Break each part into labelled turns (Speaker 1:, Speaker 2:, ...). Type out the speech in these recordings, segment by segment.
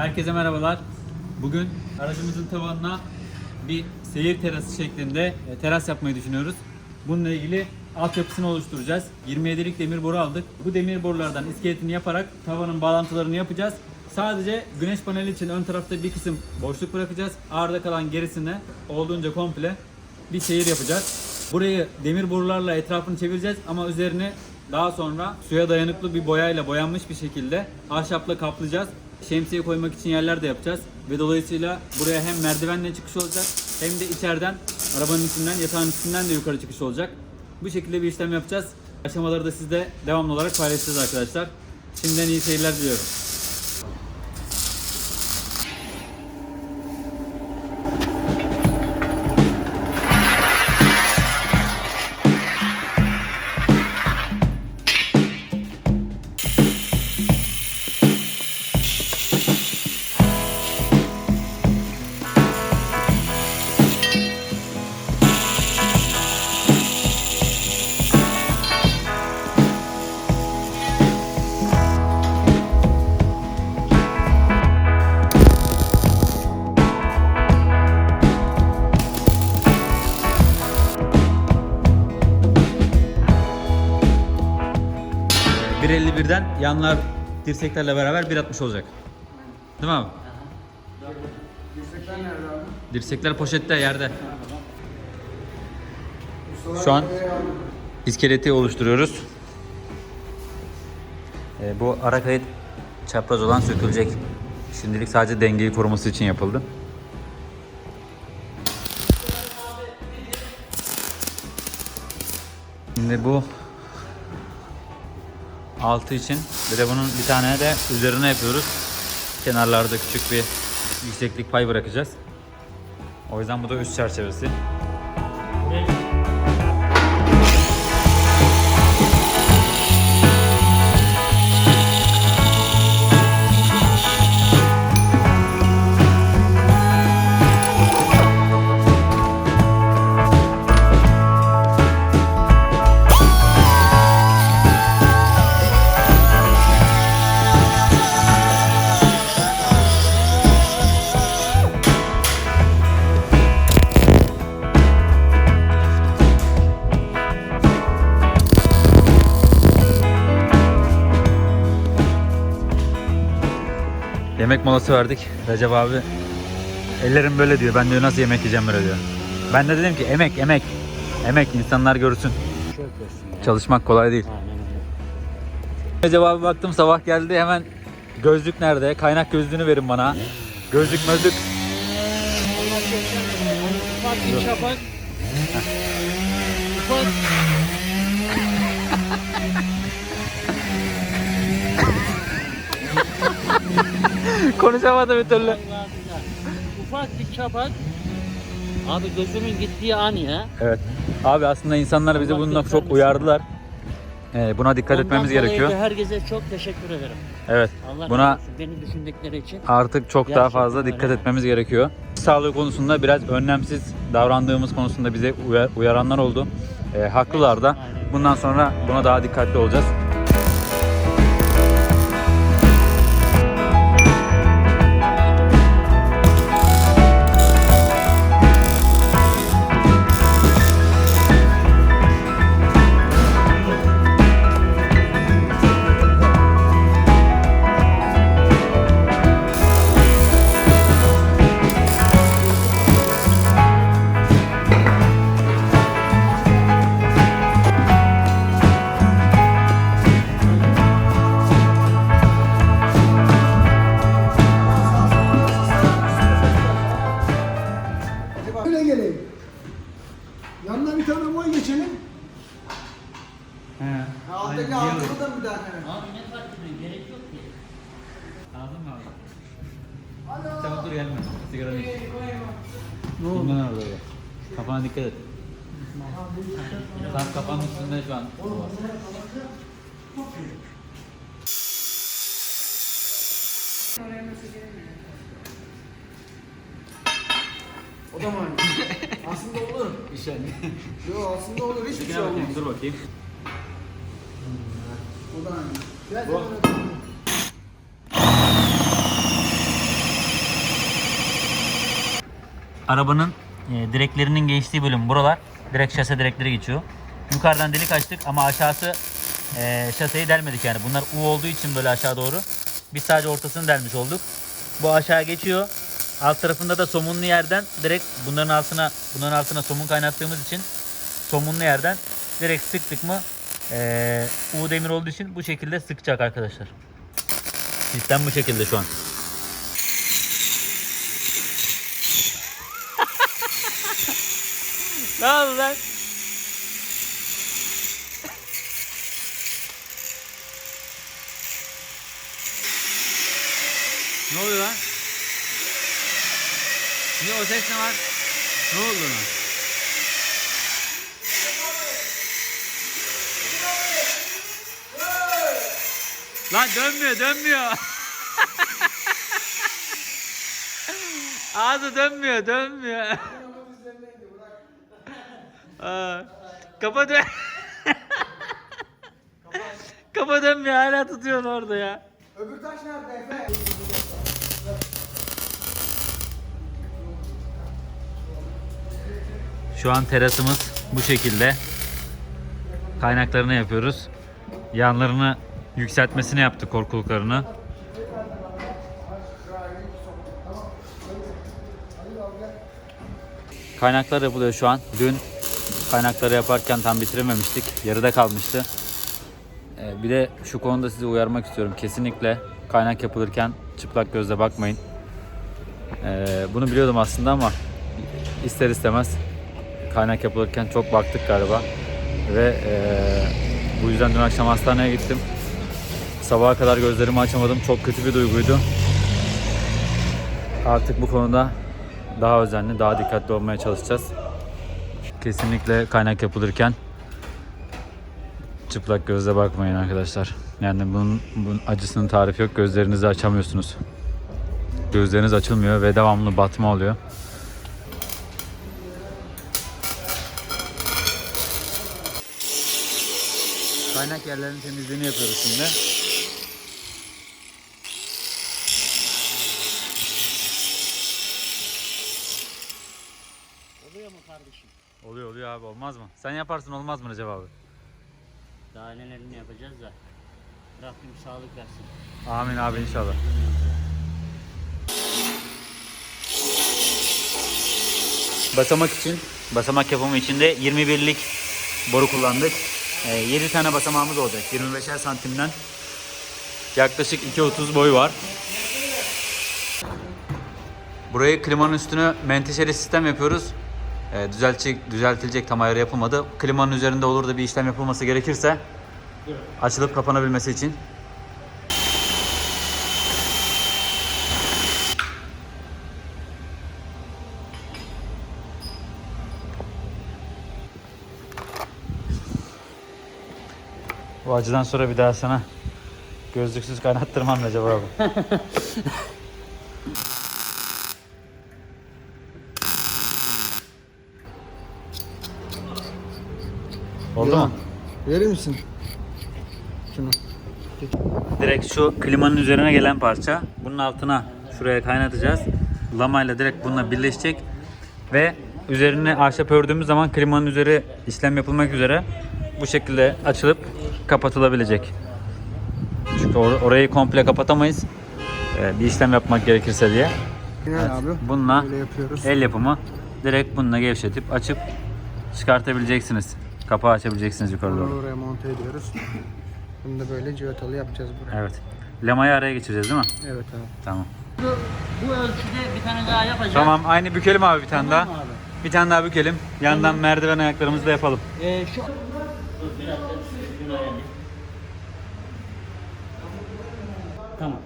Speaker 1: Herkese merhabalar. Bugün aracımızın tavanına bir seyir terası şeklinde e, teras yapmayı düşünüyoruz. Bununla ilgili altyapısını oluşturacağız. 27'lik demir boru aldık. Bu demir borulardan iskeletini yaparak tavanın bağlantılarını yapacağız. Sadece güneş paneli için ön tarafta bir kısım boşluk bırakacağız. Arda kalan gerisine olduğunca komple bir seyir yapacağız. Burayı demir borularla etrafını çevireceğiz ama üzerini daha sonra suya dayanıklı bir boyayla boyanmış bir şekilde ahşapla kaplayacağız. Şemsiye koymak için yerler de yapacağız ve dolayısıyla buraya hem merdivenle çıkış olacak hem de içeriden arabanın içinden yatağın içinden de yukarı çıkış olacak. Bu şekilde bir işlem yapacağız. Aşamaları da sizde devamlı olarak paylaşacağız arkadaşlar. Şimdiden iyi seyirler diliyorum. 1.51'den yanlar dirseklerle beraber 1.60 olacak. Değil mi abi?
Speaker 2: Dirsekler nerede abi?
Speaker 1: Dirsekler poşette yerde. Şu an iskeleti oluşturuyoruz. Ee, bu ara kayıt çapraz olan sökülecek. Şimdilik sadece dengeyi koruması için yapıldı. Şimdi bu altı için bir de bunun bir tane de üzerine yapıyoruz. Kenarlarda küçük bir yükseklik pay bırakacağız. O yüzden bu da üst çerçevesi. Yemek molası verdik. Recep abi ellerim böyle diyor. Ben diyor nasıl yemek yiyeceğim böyle diyor. Ben de dedim ki emek emek. Emek insanlar görsün. Çalışmak kolay değil. Recep abi baktım sabah geldi hemen gözlük nerede? Kaynak gözlüğünü verin bana. Gözlük mözlük.
Speaker 3: Ufak
Speaker 1: Konuşamadım bir türlü.
Speaker 3: Vallahi. Ufak bir çapak. Abi gözümün gittiği an ya.
Speaker 1: Evet. Abi aslında insanlar bizi
Speaker 3: Allah
Speaker 1: bununla çok uyardılar. Ee, buna dikkat etmemiz
Speaker 3: Ondan dolayı
Speaker 1: gerekiyor.
Speaker 3: da herkese çok teşekkür ederim.
Speaker 1: Evet.
Speaker 3: Allah
Speaker 1: Buna
Speaker 3: razı olsun beni düşündükleri için.
Speaker 1: artık çok daha
Speaker 3: Gerçekten
Speaker 1: fazla
Speaker 3: öyle.
Speaker 1: dikkat etmemiz gerekiyor. Sağlığı konusunda biraz önlemsiz davrandığımız konusunda bize uya- uyaranlar oldu. Ee, haklılar da.
Speaker 3: Aynen.
Speaker 1: Bundan sonra buna daha dikkatli olacağız.
Speaker 2: Alttaki altını da tane.
Speaker 3: Abi ne fark ediyor? Gerek yok ki.
Speaker 1: Aldın mı abi? Çabuk dur gelme. Sigara değil. Ne oldu? Bundan orada öyle. Kafana dikkat et. Tam kafanın üstünde şu an.
Speaker 2: O da mı aynı? aslında olur. Yok aslında olur. Hiçbir şey
Speaker 1: bakayım,
Speaker 2: olmaz.
Speaker 1: dur bakayım. Arabanın e, direklerinin geçtiği bölüm buralar. Direkt şase direkleri geçiyor. Yukarıdan delik açtık ama aşağısı e, şaseyi delmedik yani. Bunlar U olduğu için böyle aşağı doğru. Biz sadece ortasını delmiş olduk. Bu aşağı geçiyor. Alt tarafında da somunlu yerden direkt bunların altına bunların altına somun kaynattığımız için somunlu yerden direkt sıktık mı e, U demir olduğu için bu şekilde sıkacak arkadaşlar. Sistem bu şekilde şu an. ne oldu lan? Ne oluyor lan? Niye o ses ne var? Ne oldu lan? Lan dönmüyor dönmüyor. Ağzı dönmüyor dönmüyor. Aa, kafa dön. kafa dönmüyor hala tutuyorsun orada ya.
Speaker 2: Öbür taş nerede Efe?
Speaker 1: Şu an terasımız bu şekilde. Kaynaklarını yapıyoruz. Yanlarını yükseltmesini yaptık korkuluklarını. Kaynaklar yapılıyor şu an. Dün kaynakları yaparken tam bitirememiştik. Yarıda kalmıştı. Ee, bir de şu konuda sizi uyarmak istiyorum. Kesinlikle kaynak yapılırken çıplak gözle bakmayın. Ee, bunu biliyordum aslında ama ister istemez kaynak yapılırken çok baktık galiba. Ve eee, bu yüzden dün akşam hastaneye gittim. Sabaha kadar gözlerimi açamadım. Çok kötü bir duyguydu. Artık bu konuda daha özenli, daha dikkatli olmaya çalışacağız. Kesinlikle kaynak yapılırken çıplak gözle bakmayın arkadaşlar. Yani bunun, bunun acısının tarifi yok. Gözlerinizi açamıyorsunuz. Gözleriniz açılmıyor ve devamlı batma oluyor. Kaynak yerlerinin temizliğini yapıyoruz şimdi.
Speaker 3: Kardeşim?
Speaker 1: Oluyor oluyor abi olmaz mı? Sen yaparsın olmaz mı Recep abi?
Speaker 3: Daha nelerini yapacağız da. Rabbim sağlık versin.
Speaker 1: Amin abi inşallah. Basamak için, basamak yapımı için de 21'lik boru kullandık. 7 tane basamağımız olacak 25'er santimden. Yaklaşık 2.30 boyu var. Burayı klimanın üstüne menteşeli sistem yapıyoruz. Ee, düzeltilecek, düzeltilecek tam ayarı yapılmadı. Klimanın üzerinde olur da bir işlem yapılması gerekirse açılıp kapanabilmesi için. Bu acıdan sonra bir daha sana gözlüksüz kaynattırmam Recep abi. Oldu mu?
Speaker 2: Verir misin? Şunu.
Speaker 1: Direkt şu klimanın üzerine gelen parça. Bunun altına şuraya kaynatacağız. Lamayla direkt bununla birleşecek. Ve üzerine ahşap ördüğümüz zaman klimanın üzeri işlem yapılmak üzere bu şekilde açılıp kapatılabilecek. Çünkü or- orayı komple kapatamayız. Ee, bir işlem yapmak gerekirse diye.
Speaker 2: Yine
Speaker 1: Evet,
Speaker 2: abi.
Speaker 1: bununla. El yapımı direkt bununla gevşetip açıp çıkartabileceksiniz. Kapağı açabileceksiniz yukarı
Speaker 2: Bunu
Speaker 1: doğru.
Speaker 2: oraya monte ediyoruz. Bunu da böyle civatalı yapacağız buraya.
Speaker 1: Evet. Lamayı araya geçireceğiz değil mi?
Speaker 2: Evet abi.
Speaker 1: Tamam.
Speaker 3: Bu, bu ölçüde bir tane daha yapacağız.
Speaker 1: Tamam aynı bükelim abi bir tane
Speaker 3: Tamam
Speaker 1: daha.
Speaker 3: abi?
Speaker 1: Bir tane daha bükelim. Yandan merdiven ayaklarımızı da yapalım.
Speaker 3: Ee, şu... Tamam.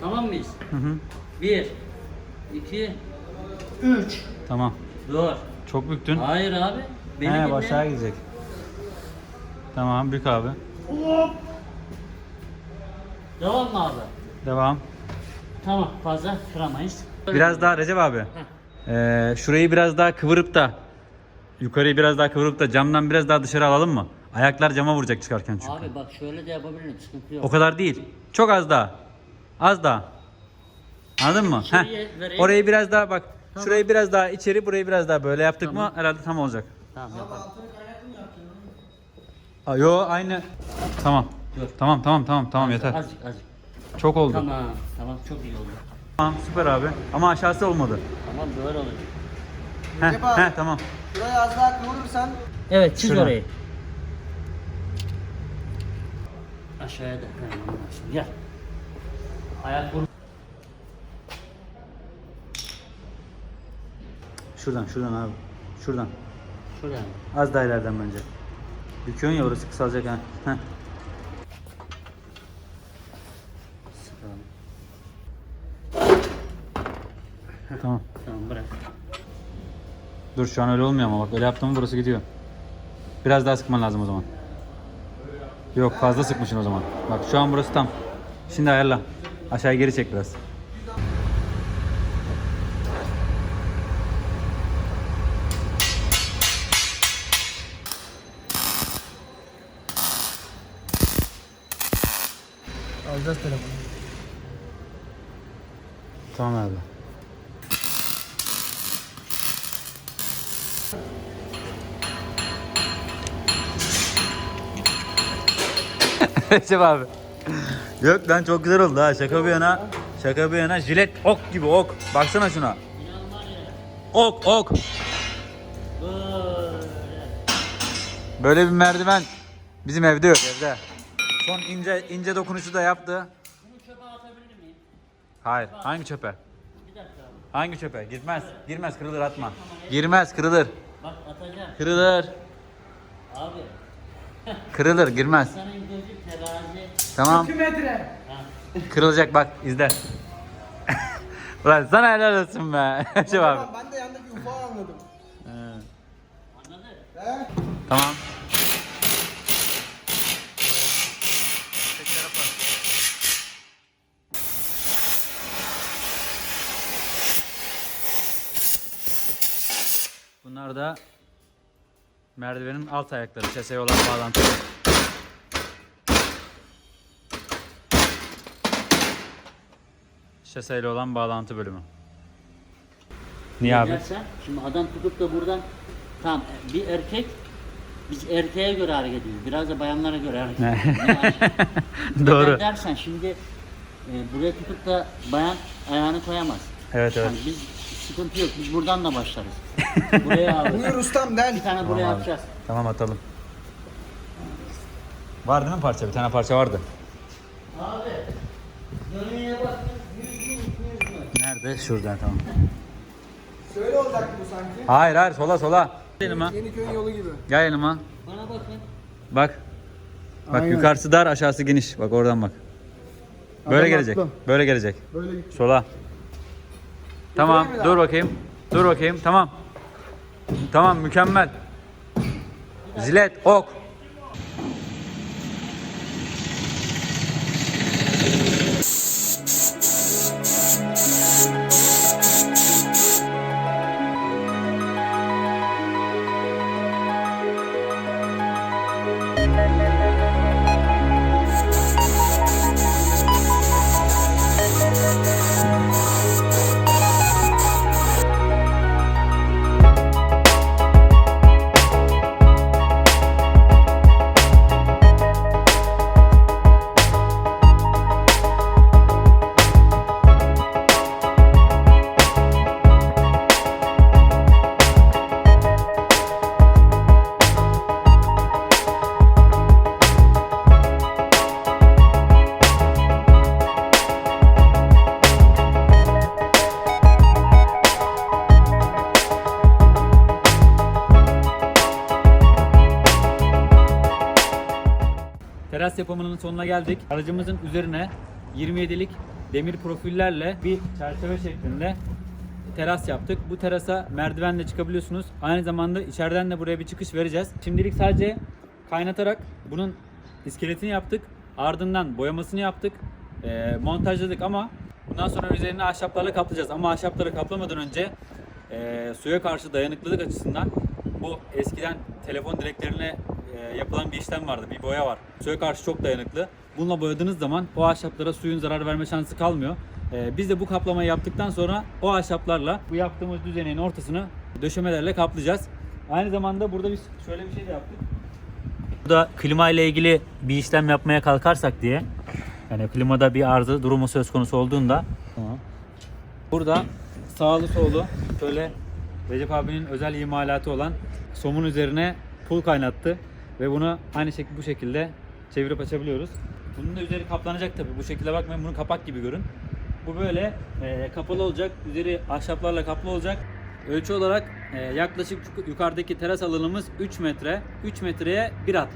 Speaker 3: Tamam mıyız?
Speaker 1: Hı hı.
Speaker 3: Bir, iki, üç.
Speaker 1: Tamam.
Speaker 3: Dur.
Speaker 1: Çok büktün.
Speaker 3: Hayır abi. Beni
Speaker 1: He
Speaker 3: dinle.
Speaker 1: aşağı gidecek. Tamam bük abi.
Speaker 3: Devam mı abi?
Speaker 1: Devam.
Speaker 3: Tamam fazla kıramayız.
Speaker 1: Biraz daha Recep abi. Ee, şurayı biraz daha kıvırıp da yukarıyı biraz daha kıvırıp da camdan biraz daha dışarı alalım mı? Ayaklar cama vuracak çıkarken çünkü.
Speaker 3: Abi bak şöyle de yapabilirim sıkıntı yok.
Speaker 1: O kadar değil. Çok az daha. Az daha. Anladın mı? Heh.
Speaker 3: vereyim.
Speaker 1: Orayı biraz daha bak.
Speaker 3: Tamam.
Speaker 1: Şurayı biraz daha içeri, burayı biraz daha böyle yaptık
Speaker 3: Tamam.
Speaker 1: mı herhalde tam olacak.
Speaker 3: Tamam yapalım.
Speaker 1: Aa, yo aynı. Tamam.
Speaker 3: Dur.
Speaker 1: Tamam tamam tamam tamam yeter.
Speaker 3: Azıcık azıcık.
Speaker 1: Çok oldu.
Speaker 3: Tamam tamam çok iyi oldu.
Speaker 1: Tamam süper abi. Ama aşağısı olmadı.
Speaker 3: Tamam böyle olacak.
Speaker 1: Heh,
Speaker 2: Recep abi.
Speaker 1: heh, tamam.
Speaker 2: Şurayı az daha kıvırırsan
Speaker 3: Evet çiz
Speaker 1: Şuradan.
Speaker 3: orayı. Aşağıya da. Ha. Gel. Ayak vur.
Speaker 1: Şuradan şuradan abi. Şuradan.
Speaker 3: Şuradan.
Speaker 1: Az daha ileriden bence. Büküyorsun ya orası kısalacak ha. Heh. Tamam.
Speaker 3: Tamam bırak.
Speaker 1: Dur şu an öyle olmuyor ama bak öyle yaptım burası gidiyor. Biraz daha sıkman lazım o zaman. Yok fazla sıkmışsın o zaman. Bak şu an burası tam. Şimdi ayarla. Aşağıya geri çek biraz. Tamam abi. Recep abi. Yok lan çok güzel oldu ha. Şaka bir yana. Şaka bir yana. Jilet ok gibi ok. Baksana şuna. Ok ok.
Speaker 3: Böyle.
Speaker 1: Böyle bir merdiven bizim evde yok evde. Son ince ince dokunuşu da yaptı.
Speaker 3: Bunu çöpe atabilir miyim?
Speaker 1: Hayır. Hangi çöpe?
Speaker 3: Bir dakika abi.
Speaker 1: Hangi çöpe? Girmez. Girmez kırılır atma. Girmez kırılır.
Speaker 3: Bak atacağım.
Speaker 1: Kırılır.
Speaker 3: Abi.
Speaker 1: Kırılır girmez.
Speaker 3: Senin gözü terazi.
Speaker 1: Tamam.
Speaker 2: 2 metre.
Speaker 1: Kırılacak bak izle. Ulan sana helal olsun be. Abi.
Speaker 2: Tamam, ben de yandaki ufağı anladım.
Speaker 3: Anladın?
Speaker 2: He?
Speaker 1: Tamam. Bunlar da merdivenin alt ayakları, şaseye olan bağlantı. Şaseyle olan bağlantı bölümü. Niye abi?
Speaker 3: Dersen, şimdi adam tutup da buradan tamam bir erkek biz erkeğe göre hareket ediyoruz. Biraz da bayanlara göre hareket ediyoruz. Yani
Speaker 1: Doğru.
Speaker 3: neden dersen şimdi e, buraya tutup da bayan ayağını koyamaz.
Speaker 1: Evet evet.
Speaker 3: Yani biz sıkıntı yok. Biz buradan da başlarız. Buraya abi.
Speaker 2: Buyur ustam del.
Speaker 3: Bir tane buraya
Speaker 1: Tamam abi.
Speaker 3: atacağız.
Speaker 1: Tamam atalım. Var değil mi parça? Bir tane parça vardı.
Speaker 3: Abi dönmeye bak. Yüz mü, yüz mü?
Speaker 1: Nerede? Şuradan tamam.
Speaker 2: Şöyle olacak bu sanki.
Speaker 1: Hayır hayır sola sola. Gel yanıma.
Speaker 2: Yeniköy'ün yolu gibi.
Speaker 1: Gel yanıma.
Speaker 3: Bana bakın.
Speaker 1: Bak. Bak
Speaker 2: Aynen.
Speaker 1: yukarısı dar aşağısı geniş. Bak oradan bak. Böyle
Speaker 2: Adam
Speaker 1: gelecek.
Speaker 2: haklı.
Speaker 1: Böyle gelecek.
Speaker 2: Böyle git.
Speaker 1: Sola. Tamam.
Speaker 2: mi daha?
Speaker 1: Dur bakayım. Dur bakayım. Tamam. Tamam mükemmel. Zilet ok. Teras yapımının sonuna geldik. Aracımızın üzerine 27'lik demir profillerle bir çerçeve şeklinde teras yaptık. Bu terasa merdivenle çıkabiliyorsunuz. Aynı zamanda içeriden de buraya bir çıkış vereceğiz. Şimdilik sadece kaynatarak bunun iskeletini yaptık. Ardından boyamasını yaptık. Eee, montajladık ama bundan sonra üzerine ahşaplarla kaplayacağız. Ama ahşapları kaplamadan önce eee, suya karşı dayanıklılık açısından bu eskiden telefon direklerine e, yapılan bir işlem vardı. Bir boya var. Suya karşı çok dayanıklı. Bununla boyadığınız zaman o ahşaplara suyun zarar verme şansı kalmıyor. E, biz de bu kaplamayı yaptıktan sonra o ahşaplarla bu yaptığımız düzeneğin ortasını döşemelerle kaplayacağız. Aynı zamanda burada biz şöyle bir şey de yaptık. Burada klima ile ilgili bir işlem yapmaya kalkarsak diye yani klimada bir arıza durumu söz konusu olduğunda burada sağlı sollu şöyle Recep abinin özel imalatı olan somun üzerine pul kaynattı ve bunu aynı şekilde bu şekilde çevirip açabiliyoruz. Bunun da üzeri kaplanacak tabi. Bu şekilde bakmayın bunu kapak gibi görün. Bu böyle e, kapalı olacak. Üzeri ahşaplarla kaplı olacak. Ölçü olarak e, yaklaşık yuk- yukarıdaki teras alanımız 3 metre. 3 metreye 1.60.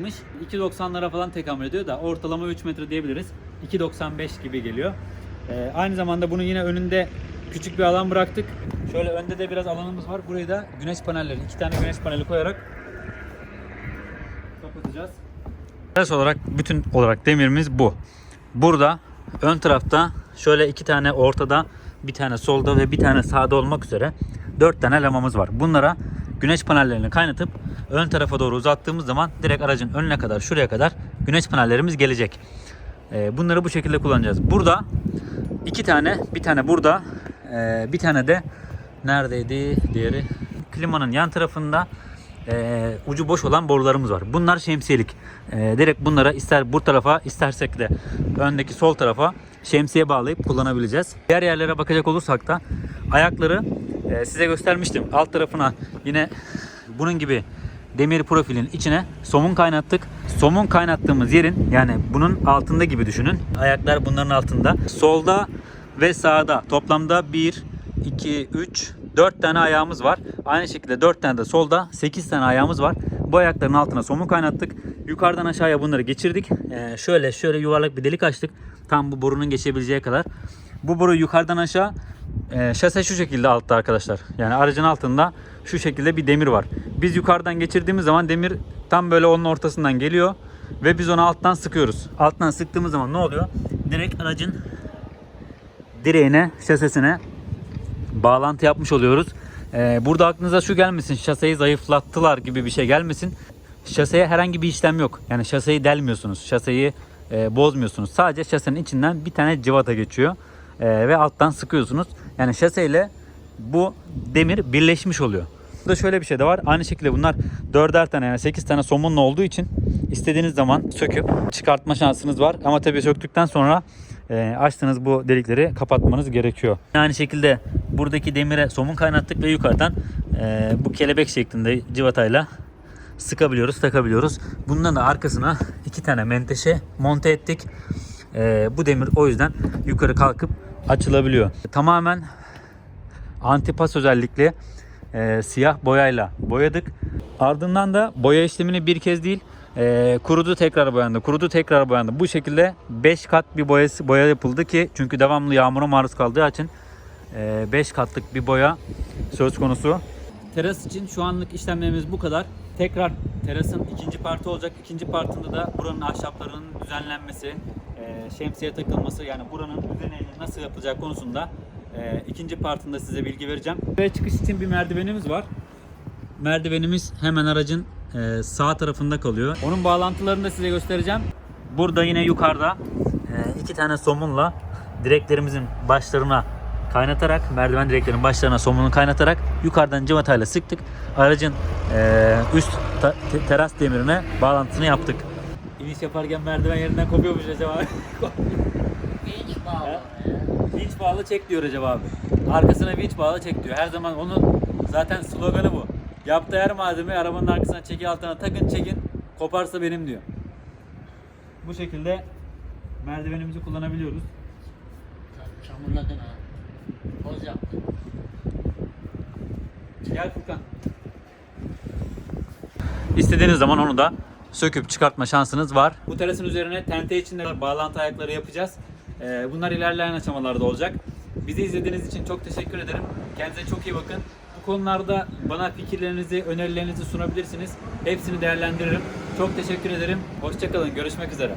Speaker 1: 2.90'lara falan tekamül ediyor da ortalama 3 metre diyebiliriz. 2.95 gibi geliyor. E, aynı zamanda bunun yine önünde küçük bir alan bıraktık. Şöyle önde de biraz alanımız var. Burayı da güneş panelleri, iki tane güneş paneli koyarak kapatacağız. Teras olarak bütün olarak demirimiz bu. Burada ön tarafta şöyle iki tane ortada, bir tane solda ve bir tane sağda olmak üzere dört tane lamamız var. Bunlara güneş panellerini kaynatıp ön tarafa doğru uzattığımız zaman direkt aracın önüne kadar şuraya kadar güneş panellerimiz gelecek. Ee, Bunları bu şekilde kullanacağız. Burada iki tane, bir tane burada, ee, bir tane de neredeydi diğeri? Klimanın yan tarafında ee, ucu boş olan borularımız var. Bunlar şemsiyelik. Ee, direkt bunlara ister bu tarafa istersek de öndeki sol tarafa şemsiye bağlayıp kullanabileceğiz. Diğer yerlere bakacak olursak da ayakları ee, size göstermiştim. Alt tarafına yine bunun gibi demir profilin içine somun kaynattık. Somun kaynattığımız yerin yani bunun altında gibi düşünün. Ayaklar bunların altında. Solda ve sağda toplamda 1, 2, 3, 4 tane ayağımız var. Aynı şekilde 4 tane de solda 8 tane ayağımız var. Bu ayakların altına somun kaynattık. Yukarıdan aşağıya bunları geçirdik. Ee, şöyle şöyle yuvarlak bir delik açtık. Tam bu borunun geçebileceği kadar. Bu boru yukarıdan aşağı e, şase şu şekilde altta arkadaşlar. Yani aracın altında şu şekilde bir demir var. Biz yukarıdan geçirdiğimiz zaman demir tam böyle onun ortasından geliyor ve biz onu alttan sıkıyoruz. Alttan sıktığımız zaman ne oluyor? Direkt aracın direğine, şasesine bağlantı yapmış oluyoruz. Ee, burada aklınıza şu gelmesin, şaseyi zayıflattılar gibi bir şey gelmesin. Şaseye herhangi bir işlem yok. Yani şaseyi delmiyorsunuz, şaseyi e, bozmuyorsunuz. Sadece şasenin içinden bir tane cıvata geçiyor E, ve alttan sıkıyorsunuz. Yani şaseyle bu demir birleşmiş oluyor. Burada şöyle bir şey de var. Aynı şekilde bunlar dörder tane yani 8 tane somunlu olduğu için istediğiniz zaman söküp çıkartma şansınız var. Ama tabii söktükten sonra e, açtığınız bu delikleri kapatmanız gerekiyor. Aynı şekilde buradaki demire somun kaynattık ve yukarıdan e, bu kelebek şeklinde civatayla sıkabiliyoruz, takabiliyoruz. Bundan da arkasına iki tane menteşe monte ettik. E, bu demir o yüzden yukarı kalkıp açılabiliyor. Tamamen antipas özellikle e, siyah boyayla boyadık. Ardından da boya işlemini bir kez değil e, kurudu tekrar boyandı. Kurudu tekrar boyandı. Bu şekilde 5 kat bir boyası, boya yapıldı ki çünkü devamlı yağmura maruz kaldığı için 5 katlık bir boya söz konusu. Teras için şu anlık işlemlerimiz bu kadar. Tekrar terasın ikinci parti olacak. İkinci partında da buranın ahşaplarının düzenlenmesi, e, şemsiye takılması yani buranın düzeninin nasıl yapılacağı konusunda e, ikinci partında size bilgi vereceğim. Ve çıkış için bir merdivenimiz var. Merdivenimiz hemen aracın e, sağ tarafında kalıyor. Onun bağlantılarını da size göstereceğim. Burada yine yukarıda e, iki tane somunla direklerimizin başlarına kaynatarak merdiven direklerinin başlarına somunu kaynatarak yukarıdan cıvatayla sıktık. Aracın e, üst ta- te- teras demirine bağlantısını yaptık. İniş yaparken merdiven yerinden kopuyormuş acaba.
Speaker 3: Hiç bağlı.
Speaker 1: Vinç bağlı çek diyor Recep abi. Arkasına vinç bağlı çek diyor. Her zaman onun zaten sloganı bu. Yaptığı her malzemeyi arabanın arkasına çeki altına takın çekin. Koparsa benim diyor. Bu şekilde merdivenimizi kullanabiliyoruz.
Speaker 3: Çamurladın ha. Boz yaptın.
Speaker 1: Gel Furkan. İstediğiniz zaman onu da söküp çıkartma şansınız var. Bu terasın üzerine tente içinde bağlantı ayakları yapacağız. Ee, bunlar ilerleyen aşamalarda olacak. Bizi izlediğiniz için çok teşekkür ederim. Kendinize çok iyi bakın. Konularda bana fikirlerinizi, önerilerinizi sunabilirsiniz. Hepsini değerlendiririm. Çok teşekkür ederim. Hoşçakalın. Görüşmek üzere.